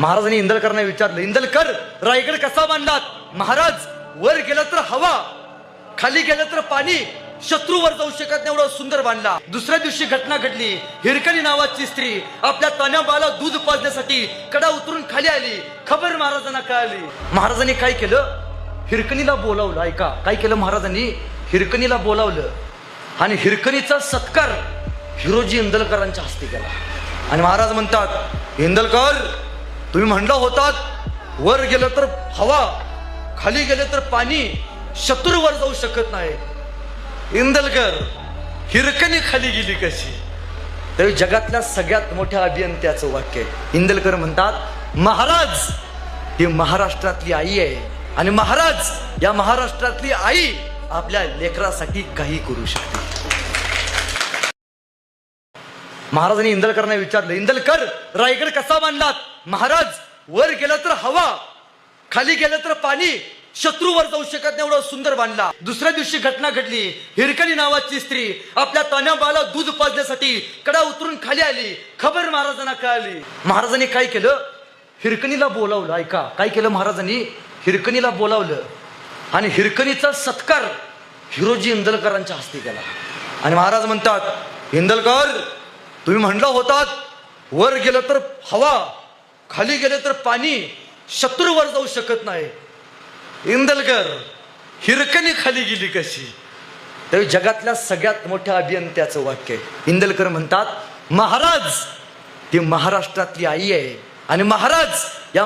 महाराजांनी इंदलकरांना विचारलं इंदलकर रायगड कसा बांधलात? महाराज वर गेलं तर हवा खाली गेलं तर पाणी. शत्रूवर जाऊ शकत नाही एवढा सुंदर बांधला. दुसऱ्या दिवशी घटना घडली. हिरकणी नावाची स्त्री आपल्या तण्याबाला दूध पाजण्यासाठी कडा उतरून खाली आली. खबर महाराजांना कळाली. महाराजांनी काय केलं? हिरकणीला बोलावलं. ऐका काय केलं महाराजांनी? हिरकणीला बोलावलं आणि हिरकणीचा सत्कार हिरोजी इंदलकरांच्या हस्ते केला. आणि महाराज म्हणतात इंदलकर तुम्ही म्हणला होतात वर गेलं तर हवा खाली गेलं तर पाणी शत्रूवर जाऊ शकत नाही. इंदलकर हिरकणी खाली गेली कशी? तर जगातल्या सगळ्यात मोठ्या अभियंत्याचं वाक्य आहे. इंदलकर म्हणतात महाराज ही महाराष्ट्रातली आई आहे आणि महाराज या महाराष्ट्रातली आई आपल्या लेकरासाठी काही करू शकते. महाराजांनी इंदलकरांना विचारलं इंदलकर रायगड कसा बांधलात? महाराज वर गेलं तर हवा खाली गेलं तर पाणी शत्रूवर जाऊ शकत नाही एवढा सुंदर बांधला. दुसऱ्या दिवशी घटना घडली. हिरकणी नावाची स्त्री आपल्या तान्याबाला दूध पाजण्यासाठी कडा उतरून खाली आली. खबर महाराजांना कळाली. महाराजांनी काय केलं? हिरकणीला बोलावलं. ऐका काय केलं महाराजांनी? हिरकणीला बोलावलं आणि हिरकणीचा सत्कार हिरोजी इंदलकरांच्या हस्ते केला. आणि महाराज म्हणतात इंदलकर तुम्ही म्हणला होतात वर गेलं तर हवा खाली गेलं तर पाणी शत्रूवर जाऊ शकत नाही. इंदलकर हिरकणी खाली गेली कशी? तर जगातल्या सगळ्यात मोठ्या अभियंत्याचं वाक्य आहे. इंदलकर म्हणतात महाराज ती महाराष्ट्रातली आई आहे आणि महाराज या